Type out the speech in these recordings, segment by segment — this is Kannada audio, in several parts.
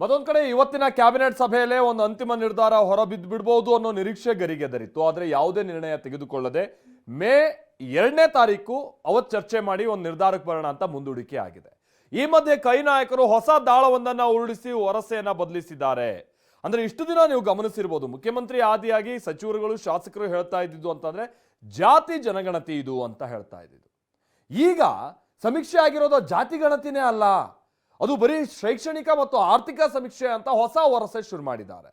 ಮತ್ತೊಂದ್ ಕಡೆ ಇವತ್ತಿನ ಕ್ಯಾಬಿನೆಟ್ ಸಭೆಯಲ್ಲೇ ಒಂದು ಅಂತಿಮ ನಿರ್ಧಾರ ಹೊರಬಿದ್ದು ಬಿಡ್ಬೋದು ಅನ್ನೋ ನಿರೀಕ್ಷೆ ಗರಿಗೆದರಿತ್ತು ಆದರೆ ಯಾವುದೇ ನಿರ್ಣಯ ತೆಗೆದುಕೊಳ್ಳದೆ ಮೇ ಎರಡನೇ ತಾರೀಕು ಅವತ್ತು ಚರ್ಚೆ ಮಾಡಿ ಒಂದು ನಿರ್ಧಾರಕ್ಕೆ ಬರೋಣ ಅಂತ ಮುಂದೂಡಿಕೆ ಆಗಿದೆ. ಈ ಮಧ್ಯೆ ಕೈ ನಾಯಕರು ಹೊಸ ದಾಳವೊಂದನ್ನ ಉರುಳಿಸಿ ವರಸೆಯನ್ನ ಬದಲಿಸಿದ್ದಾರೆ. ಅಂದ್ರೆ ಇಷ್ಟು ದಿನ ನೀವು ಗಮನಿಸಿರ್ಬೋದು, ಮುಖ್ಯಮಂತ್ರಿ ಆದಿಯಾಗಿ ಸಚಿವರುಗಳು, ಶಾಸಕರು ಹೇಳ್ತಾ ಇದ್ದಿದ್ದು ಅಂತಂದ್ರೆ ಜಾತಿ ಜನಗಣತಿ ಇದು ಅಂತ ಹೇಳ್ತಾ ಇದ್ದಿದ್ದು. ಈಗ ಸಮೀಕ್ಷೆ ಆಗಿರೋದು ಜಾತಿ ಗಣತಿನೇ ಅಲ್ಲ. ಅದು ಬರೀ ಶೈಕ್ಷಣಿಕ ಮತ್ತು ಆರ್ಥಿಕ ಸಮೀಕ್ಷೆ ಅಂತ ಹೊಸ ವರಸೆ ಶುರು ಮಾಡಿದ್ದಾರೆ.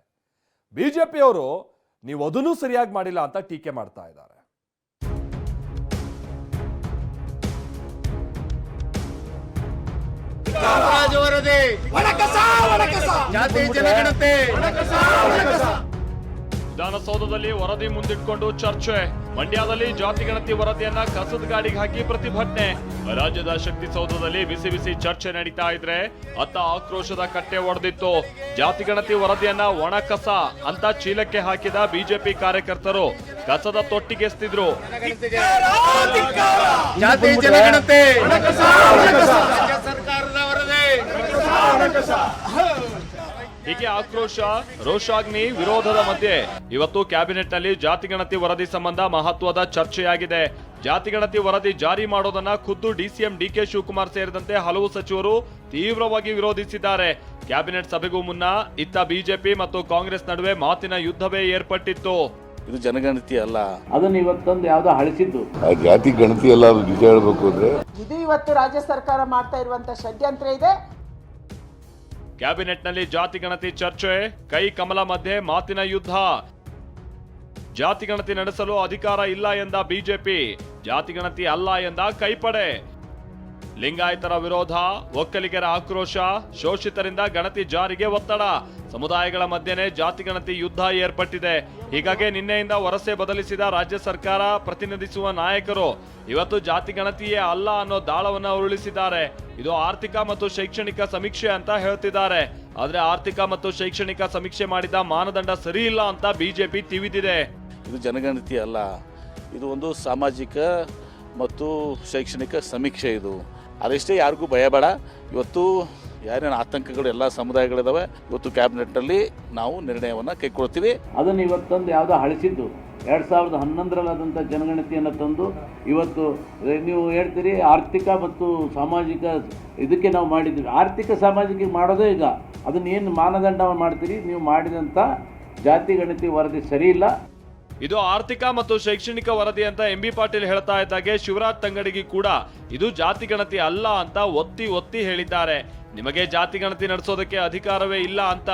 ಬಿಜೆಪಿಯವರು ನೀವು ಅದನ್ನು ಸರಿಯಾಗಿ ಮಾಡಿಲ್ಲ ಅಂತ ಟೀಕೆ ಮಾಡ್ತಾ ಇದ್ದಾರೆ. ಜಾತಿ ಜನಗಣತಿ. ವಿಧಾನಸೌಧದಲ್ಲಿ ವರದಿ ಮುಂದಿಟ್ಕೊಂಡು ಚರ್ಚೆ. ಮಂಡ್ಯದಲ್ಲಿ ಜಾತಿ ಗಣತಿ ವರದಿಯನ್ನ ಕಸದ ಗಾಡಿಗೆ ಹಾಕಿ ಪ್ರತಿಭಟನೆ. ರಾಜ್ಯದ ಶಕ್ತಿ ಸೌಧದಲ್ಲಿ ಬಿಸಿ ಬಿಸಿ ಚರ್ಚೆ ನಡೀತಾ ಇದ್ರೆ ಅತ್ತ ಆಕ್ರೋಶದ ಕಟ್ಟೆ ಒಡೆದಿತ್ತು. ಜಾತಿ ಗಣತಿ ವರದಿಯನ್ನ ಒಣ ಕಸ ಅಂತ ಚೀಲಕ್ಕೆ ಹಾಕಿದ ಬಿಜೆಪಿ ಕಾರ್ಯಕರ್ತರು ಕಸದ ತೊಟ್ಟಿಗೆಸ್ತಿದ್ರು ಹೀಗೆ ಆಕ್ರೋಶ ರೋಷಾಗ್ನಿ ವಿರೋಧದ ಮಧ್ಯೆ. ಇವತ್ತು ಕ್ಯಾಬಿನೆಟ್ನಲ್ಲಿ ಜಾತಿ ಗಣತಿ ವರದಿ ಸಂಬಂಧ ಮಹತ್ವದ ಚರ್ಚೆಯಾಗಿದೆ. ಜಾತಿ ಗಣತಿ ವರದಿ ಜಾರಿ ಮಾಡೋದನ್ನ ಖುದ್ದು ಡಿಸಿಎಂ ಡಿಕೆ ಶಿವಕುಮಾರ್ ಸೇರಿದಂತೆ ಹಲವು ಸಚಿವರು ತೀವ್ರವಾಗಿ ವಿರೋಧಿಸಿದ್ದಾರೆ. ಕ್ಯಾಬಿನೆಟ್ ಸಭೆಗೂ ಮುನ್ನ ಇತ್ತ ಬಿಜೆಪಿ ಮತ್ತು ಕಾಂಗ್ರೆಸ್ ನಡುವೆ ಮಾತಿನ ಯುದ್ಧವೇ ಏರ್ಪಟ್ಟಿತ್ತು. ಇದು ಜನಗಣತಿ ಅಲ್ಲ. ಅದನ್ನ ಇವತ್ತೊಂದು ಯಾವ್ದೋ ಅಳಿಸಿದ್ದು. ಆ ಜಾತಿ ಗಣತಿ ಎಲ್ಲ ನಿಜ ಹೇಳ್ಬೇಕು ಅಂದ್ರೆ. ಇದು ಇವತ್ತು ರಾಜ್ಯ ಸರ್ಕಾರ ಮಾಡ್ತಾ ಇರುವಂತ ಷಡ್ಯಂತ್ರ ಇದೆ. ಕ್ಯಾಬಿನೆಟ್ನಲ್ಲಿ ಜಾತಿ ಗಣತಿ ಚರ್ಚೆ, ಕೈ ಕಮಲ ಮಧ್ಯೆ ಮಾತಿನ ಯುದ್ಧ. ಜಾತಿ ಗಣತಿ ನಡೆಸಲು ಅಧಿಕಾರ ಇಲ್ಲ ಎಂದ ಬಿಜೆಪಿ. ಜಾತಿ ಗಣತಿ ಅಲ್ಲ ಎಂದ ಕೈಪಡೆ. ಲಿಂಗಾಯತರ ವಿರೋಧ, ಒಕ್ಕಲಿಗರ ಆಕ್ರೋಶ, ಶೋಷಿತರಿಂದ ಗಣತಿ ಜಾರಿಗೆ ಒತ್ತಡ. ಸಮುದಾಯಗಳ ಮಧ್ಯೆನೇ ಜಾತಿ ಗಣತಿ ಯುದ್ಧ ಏರ್ಪಟ್ಟಿದೆ. ಹೀಗಾಗಿ ನಿನ್ನೆಯಿಂದ ವರಸೆ ಬದಲಿಸಿದ ರಾಜ್ಯ ಸರ್ಕಾರ ಪ್ರತಿನಿಧಿಸುವ ನಾಯಕರು ಇವತ್ತು ಜಾತಿ ಗಣತಿಯೇ ಅಲ್ಲ ಅನ್ನೋ ದಾಳವನ್ನು ಉರುಳಿಸಿದ್ದಾರೆ. ಇದು ಆರ್ಥಿಕ ಮತ್ತು ಶೈಕ್ಷಣಿಕ ಸಮೀಕ್ಷೆ ಅಂತ ಹೇಳ್ತಿದ್ದಾರೆ. ಆದರೆ ಆರ್ಥಿಕ ಮತ್ತು ಶೈಕ್ಷಣಿಕ ಸಮೀಕ್ಷೆ ಮಾಡಿದ ಮಾನದಂಡ ಸರಿ ಇಲ್ಲ ಅಂತ ಬಿಜೆಪಿ ತಿವಿದಿದೆ. ಇದು ಜನಗಣತಿ ಅಲ್ಲ. ಇದು ಒಂದು ಸಾಮಾಜಿಕ ಮತ್ತು ಶೈಕ್ಷಣಿಕ ಸಮೀಕ್ಷೆ ಇದು. ಅದಷ್ಟೇ ಯಾರಿಗೂ ಭಯ ಬೇಡ. ಇವತ್ತು ಯಾರೇನು ಆತಂಕಗಳು ಎಲ್ಲ ಸಮುದಾಯಗಳಿದಾವೆ, ಇವತ್ತು ಕ್ಯಾಬಿನೆಟ್ನಲ್ಲಿ ನಾವು ನಿರ್ಣಯವನ್ನು ಕೈಗೊಳ್ತೀವಿ ಅದನ್ನು ಇವತ್ತೊಂದು ಯಾವುದೋ ಅಳಿಸಿದ್ದು. ಎರಡು ಸಾವಿರದ ಹನ್ನೊಂದರಲ್ಲಾದಂಥ ಜನಗಣತಿಯನ್ನು ತಂದು ಇವತ್ತು ನೀವು ಹೇಳ್ತೀರಿ ಆರ್ಥಿಕ ಮತ್ತು ಸಾಮಾಜಿಕ ಇದಕ್ಕೆ ನಾವು ಮಾಡಿದ್ವಿ ಆರ್ಥಿಕ ಸಾಮಾಜಿಕ ಮಾಡೋದೇ ಈಗ. ಅದನ್ನ ಏನು ಮಾನದಂಡ ಮಾಡ್ತೀರಿ? ನೀವು ಮಾಡಿದಂಥ ಜಾತಿ ಗಣತಿ ವರದಿ ಸರಿ ಇಲ್ಲ. ಇದು ಆರ್ಥಿಕ ಮತ್ತು ಶೈಕ್ಷಣಿಕ ವರದಿ ಅಂತ ಎಂ ಬಿ ಪಾಟೀಲ್ ಹೇಳ್ತಾ ಇದ್ದಾಗೆ ಶಿವರಾಜ್ ತಂಗಡಿಗಿ ಕೂಡ ಇದು ಜಾತಿ ಗಣತಿ ಅಲ್ಲ ಅಂತ ಒತ್ತಿ ಒತ್ತಿ ಹೇಳಿದ್ದಾರೆ. ನಿಮಗೆ ಜಾತಿ ಗಣತಿ ನಡೆಸೋದಕ್ಕೆ ಅಧಿಕಾರವೇ ಇಲ್ಲ ಅಂತ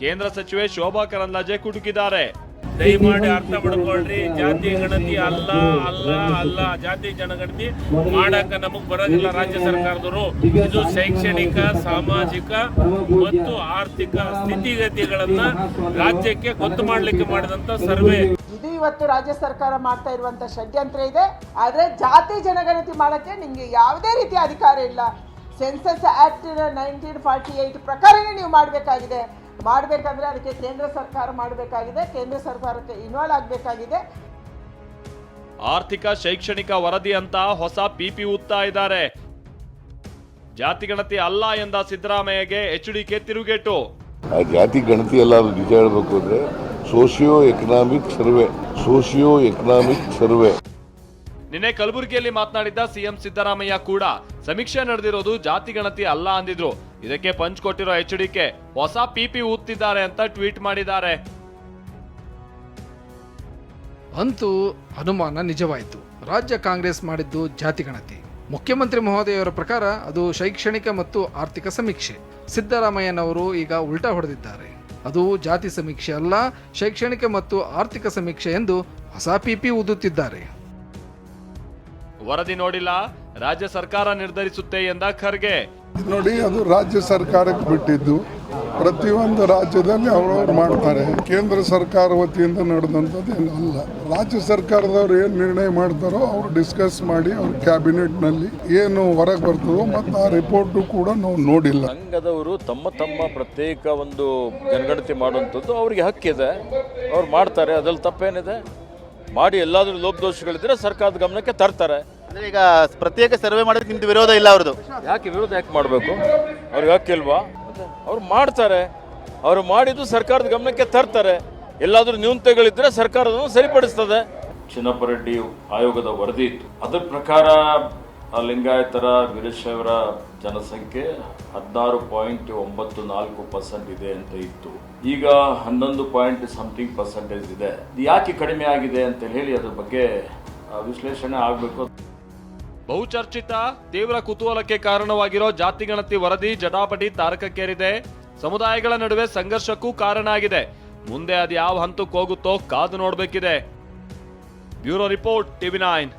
ಕೇಂದ್ರ ಸಚಿವೆ ಶೋಭಾ ಕರಂದ್ಲಾಜೆ ಕುಟುಕಿದ್ದಾರೆ. ದಯಮಾಡಿ ಅರ್ಥ ಮಾಡ್ಕೊಳ್ರಿ. ಜಾತಿ ಗಣತಿ ಅಲ್ಲ ಅಲ್ಲ ಅಲ್ಲ. ಜಾತಿ ಜನಗಣತಿ ಮಾಡಕ ನಮಗ್ ಬರೋದಿಲ್ಲ ರಾಜ್ಯ ಸರ್ಕಾರದವರು. ಇದು ಶೈಕ್ಷಣಿಕ, ಸಾಮಾಜಿಕ ಮತ್ತು ಆರ್ಥಿಕ ಸ್ಥಿತಿಗತಿಗಳನ್ನ ರಾಜ್ಯಕ್ಕೆ ಗೊತ್ತು ಮಾಡ್ಲಿಕ್ಕೆ ಮಾಡಿದಂತ ಸರ್ವೆ. ಇವತ್ತು ರಾಜ್ಯ ಸರ್ಕಾರ ಮಾಡ್ತಾ ಇರುವಂಥ ಷಡ್ಯಂತ್ರ ಇದೆ. ಆದರೆ ಜಾತಿ ಜನಗಣತಿ ಮಾಡಕ್ಕೆ ನಿಮಗೆ ಯಾವುದೇ ರೀತಿಯ ಅಧಿಕಾರ ಇಲ್ಲ. Census act nineteen forty eight ಪ್ರಕಾರನೇ ನೀವು ಮಾಡಬೇಕಾಗಿದೆ. ಮಾಡಬೇಕಂದ್ರೆ ಅದಕ್ಕೆ ಕೇಂದ್ರ ಸರ್ಕಾರ ಮಾಡಬೇಕಾಗಿದೆ. ಕೇಂದ್ರ ಸರ್ಕಾರಕ್ಕೆ ಇನ್ವಾಲ್ವ್ ಆಗಬೇಕಾಗಿದೆ. ಆರ್ಥಿಕ ಶೈಕ್ಷಣಿಕ ವರದಿ ಅಂತ ಹೊಸ ಪಿಪಿ ಉತ್ತಾ ಇದ್ದಾರೆ. ಜಾತಿ ಗಣತಿ ಅಲ್ಲ ಎಂದ ಸಿದ್ದರಾಮಯ್ಯಗೆ ಎಚ್ ಡಿಕೆ ತಿರುಗೇಟು. ಜಾತಿ ಗಣತಿ ಎಲ್ಲ ನಿಜ ಹೇಳಬೇಕು ಅಂದ್ರೆ socio economic survey. Socio economic survey. ನಿನ್ನೆ ಕಲಬುರಗಿಯಲ್ಲಿ ಮಾತನಾಡಿದ್ದ ಸಿಎಂ ಸಿದ್ದರಾಮಯ್ಯ ಕೂಡ ಸಮೀಕ್ಷೆ ನಡೆದಿರೋದು ಜಾತಿ ಗಣತಿ ಅಲ್ಲ ಅಂದಿದ್ರು. ಇದಕ್ಕೆ ಪಂಚ್ ಕೊಟ್ಟಿರೋ ಎಚ್ ಡಿಕೆ ಹೊಸ ಪಿಪಿ ಊದ್ತಿದ್ದಾರೆ ಅಂತ ಟ್ವೀಟ್ ಮಾಡಿದ್ದಾರೆ. ಅಂತೂ ಅನುಮಾನ ನಿಜವಾಯಿತು. ರಾಜ್ಯ ಕಾಂಗ್ರೆಸ್ ಮಾಡಿದ್ದು ಜಾತಿ ಗಣತಿ. ಮುಖ್ಯಮಂತ್ರಿ ಮಹೋದಯವರ ಪ್ರಕಾರ ಅದು ಶೈಕ್ಷಣಿಕ ಮತ್ತು ಆರ್ಥಿಕ ಸಮೀಕ್ಷೆ. ಸಿದ್ದರಾಮಯ್ಯನವರು ಈಗ ಉಲ್ಟಾ ಹೊಡೆದಿದ್ದಾರೆ. ಅದು ಜಾತಿ ಸಮೀಕ್ಷೆ ಅಲ್ಲ ಶೈಕ್ಷಣಿಕ ಮತ್ತು ಆರ್ಥಿಕ ಸಮೀಕ್ಷೆ ಎಂದು ಹೊಸ ಪಿಪಿ ಊದುತ್ತಿದ್ದಾರೆ. ವರದಿ ನೋಡಿಲ್ಲ ರಾಜ್ಯ ಸರ್ಕಾರ ನಿರ್ಧರಿಸುತ್ತೆ ಎಂದ ಖರ್ಗೆ. ನೋಡಿ ಅದು ರಾಜ್ಯ ಸರ್ಕಾರಕ್ಕೆ ಬಿಟ್ಟಿದ್ದು. ಪ್ರತಿಯೊಂದು ರಾಜ್ಯದಲ್ಲಿ ಅವರವ್ರು ಮಾಡ್ತಾರೆ. ಕೇಂದ್ರ ಸರ್ಕಾರ ವತಿಯಿಂದ ನಡೆದಂಥದ್ದು ಏನು ಅಲ್ಲ. ರಾಜ್ಯ ಸರ್ಕಾರದವ್ರು ಏನು ನಿರ್ಣಯ ಮಾಡ್ತಾರೋ ಅವರು ಡಿಸ್ಕಸ್ ಮಾಡಿ ಅವ್ರ ಕ್ಯಾಬಿನೆಟ್ನಲ್ಲಿ ಏನು ಹೊರಗೆ ಬರ್ತದೋ ಮತ್ತು ಆ ರಿಪೋರ್ಟು ಕೂಡ ನಾವು ನೋಡಿಲ್ಲ. ಸಂಘದವರು ತಮ್ಮ ತಮ್ಮ ಪ್ರತ್ಯೇಕ ಒಂದು ಜನಗಣತಿ ಮಾಡುವಂಥದ್ದು ಅವರಿಗೆ ಹಕ್ಕಿದೆ. ಅವ್ರು ಮಾಡ್ತಾರೆ ಅದ್ರಲ್ಲಿ ತಪ್ಪೇನಿದೆ? ಮಾಡಿ ಎಲ್ಲಾದರೂ ಲೋಪದೋಷಗಳಿದ್ರೆ ಸರ್ಕಾರದ ಗಮನಕ್ಕೆ ತರ್ತಾರೆ. ಅಂದ್ರೆ ಈಗ ಪ್ರತ್ಯೇಕ ಸರ್ವೆ ಮಾಡೋದಕ್ಕೆ ನಿಮ್ದು ವಿರೋಧ ಇಲ್ಲ ಅವ್ರದ್ದು. ಯಾಕೆ ವಿರೋಧ ಯಾಕೆ ಮಾಡಬೇಕು? ಅವ್ರಿಗೆ ಹಕ್ಕಿಲ್ವಾ? ಅವ್ರು ಮಾಡ್ತಾರೆ. ಅವರು ಮಾಡಿದ್ದು ಸರ್ಕಾರದ ಗಮನಕ್ಕೆ ತರ್ತಾರೆ. ಎಲ್ಲಾದರೂ ನ್ಯೂನತೆಗಳಿದ್ರೆ ಸರ್ಕಾರ ಸರಿಪಡಿಸ್ತದೆ. ಚಿನ್ನಪ್ಪ ರೆಡ್ಡಿ ಆಯೋಗದ ವರದಿ ಇತ್ತು. ಅದರ ಪ್ರಕಾರ ಆ ಲಿಂಗಾಯತರ ವೀರಶೈವರ ಜನಸಂಖ್ಯೆ ಹದಿನಾರು ಪಾಯಿಂಟ್ ಒಂಬತ್ತು ನಾಲ್ಕು ಪರ್ಸೆಂಟ್ ಇದೆ ಅಂತ ಇತ್ತು. ಈಗ ಹನ್ನೊಂದು ಪಾಯಿಂಟ್ ಸಮಥಿಂಗ್ ಪರ್ಸೆಂಟೇಜ್ ಇದೆ. ಇದು ಯಾಕೆ ಕಡಿಮೆ ಆಗಿದೆ ಅಂತ ಹೇಳಿ ಅದ್ರ ಬಗ್ಗೆ ವಿಶ್ಲೇಷಣೆ ಆಗಬೇಕು ಬಹುಚರ್ಚಿತ ತೀವ್ರ ಕುತೂಹಲಕ್ಕೆ ಕಾರಣವಾಗಿರೋ ಜಾತಿ ಗಣತಿ ವರದಿ ಜಟಾಪಟಿ ತಾರಕಕ್ಕೇರಿದೆ. ಸಮುದಾಯಗಳ ನಡುವೆ ಸಂಘರ್ಷಕ್ಕೂ ಕಾರಣ ಆಗಿದೆ. ಮುಂದೆ ಅದು ಯಾವ ಹಂತಕ್ಕೆ ಹೋಗುತ್ತೋ ಕಾದು ನೋಡಬೇಕಿದೆ. Bureau report TV nine.